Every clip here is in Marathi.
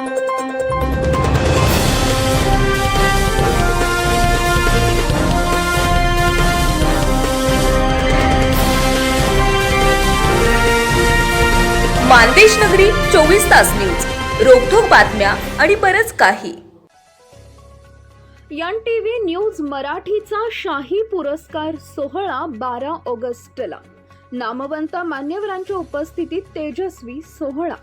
मानदेश नगरी चोवीस तास न्यूज. रोखोक बातम्या आणि बरच काही. यन टी व्ही न्यूज मराठीचा शाही पुरस्कार सोहळा बारा ऑगस्टला. नामवंत मान्यवरांच्या उपस्थितीत तेजस्वी सोहळा.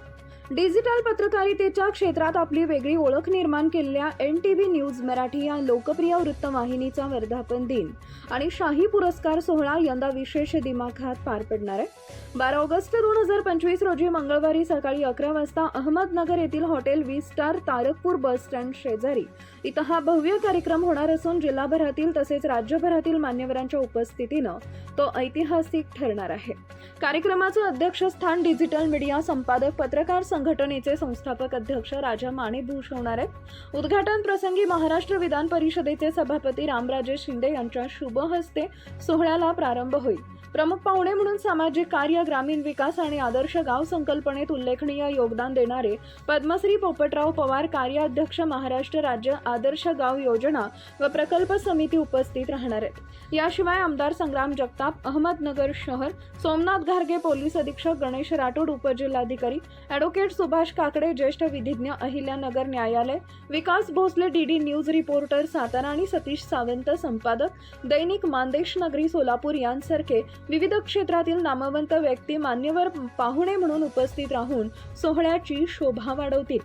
डिजिटल पत्रकारितेच्या क्षेत्रात आपली वेगळी ओळख निर्माण केलेल्या N T V news Marathi या लोकप्रिय वृत्तवाहिनीचा वर्धापन दिन. आणि शाही पुरस्कार सोहळा यंदा विशेष दिमाखात पार पडणार आहे. बारा ऑगस्ट दोन हजार पंचवीस रोजी मंगळवारी सकाळी अकरा वाजता अहमदनगर येथील hotel V star Tarakpur bus stand शेजारी. इथं हा भव्य कार्यक्रम होणार असून जिल्हाभरातील तसेच राज्यभरातील मान्यवरांच्या उपस्थितीनं तो ऐतिहासिक ठरणार आहे. कार्यक्रमाचं अध्यक्षस्थान डिजिटल मीडिया संपादक पत्रकार संघटनेचे संस्थापक अध्यक्ष राजा माने होणार आहेत. उद्घाटन प्रसंगी महाराष्ट्र विधान परिषदेचे सभापती रामराजे शिंदे यांच्या शुभ हस्ते सोहळ्याला प्रारंभ होईल. प्रमुख पाहुणे म्हणून सामाजिक कार्य ग्रामीण विकास आणि आदर्श गाव संकल्पनेत उल्लेखनीय योगदान देणारे पद्मश्री पोपटराव पवार कार्याध्यक्ष महाराष्ट्र राज्य आदर्श गाव योजना व प्रकल्प समिती उपस्थित राहणार आहेत. याशिवाय आमदार संग्राम जगताप अहमदनगर शहर सोमनाथ घारगे पोलीस अधीक्षक गणेश राठोड उपजिल्हाधिकारी ॲडव्होकेट सुभाष काकडे ज्येष्ठ विधिज्ञ अहिल्यानगर न्यायालय Vikas Bhosale DD news reporter Satara आणि सतीश सावंत संपादक दैनिक मानदेश नगरी सोलापूर यांसारखे विविध क्षेत्रातील नामवंत व्यक्ती मान्यवर पाहुणे म्हणून उपस्थित राहून सोहळ्याची शोभा वाढवतील.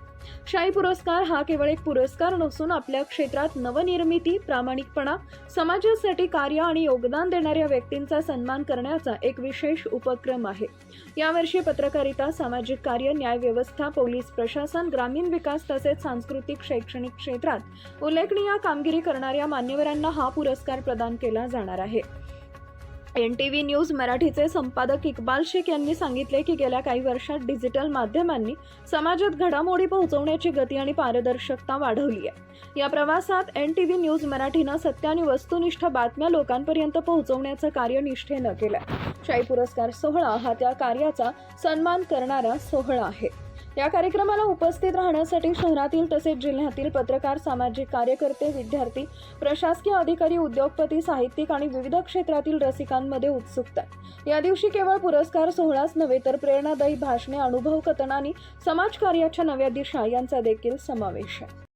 शाही पुरस्कार हा केवळ एक पुरस्कार नसून आपल्या क्षेत्रात नवनिर्मिती प्रामाणिकपणा समाजासाठी कार्य आणि योगदान देणाऱ्या व्यक्तींचा सन्मान करण्याचा एक विशेष उपक्रम आहे. यावर्षी पत्रकारिता सामाजिक कार्य न्यायव्यवस्था पोलीस प्रशासन ग्रामीण विकास तसेच सांस्कृतिक शैक्षणिक क्षेत्रात उल्लेखनीय कामगिरी करणाऱ्या मान्यवरांना हा पुरस्कार प्रदान केला जाणार आहे. एन टी व्ही न्यूज मराठीचे संपादक इक्बाल शेख यांनी सांगितले की गेल्या काही वर्षात डिजिटल माध्यमांनी समाजात घडामोडी पोहोचवण्याची गती आणि पारदर्शकता वाढवली आहे. या प्रवासात एन टी व्ही न्यूज मराठीनं सत्य आणि वस्तुनिष्ठ बातम्या लोकांपर्यंत पोहोचवण्याचं कार्य निष्ठेनं केलं शाही पुरस्कार सोहळा हा त्या कार्याचा सन्मान करणारा सोहळा आहे. या कार्यक्रमाला उपस्थित राहण्यासाठी शहरातील तसेच जिल्ह्यातील पत्रकार सामाजिक कार्यकर्ते विद्यार्थी प्रशासकीय अधिकारी उद्योगपती साहित्यिक आणि विविध क्षेत्रातील रसिकांमध्ये उत्सुकता आहे. या दिवशी केवळ पुरस्कार सोहळाच नव्हे तर प्रेरणादायी भाषणे अनुभव कथनानी समाजकार्याच्या नव्या दिशा यांचा देखील समावेश आहे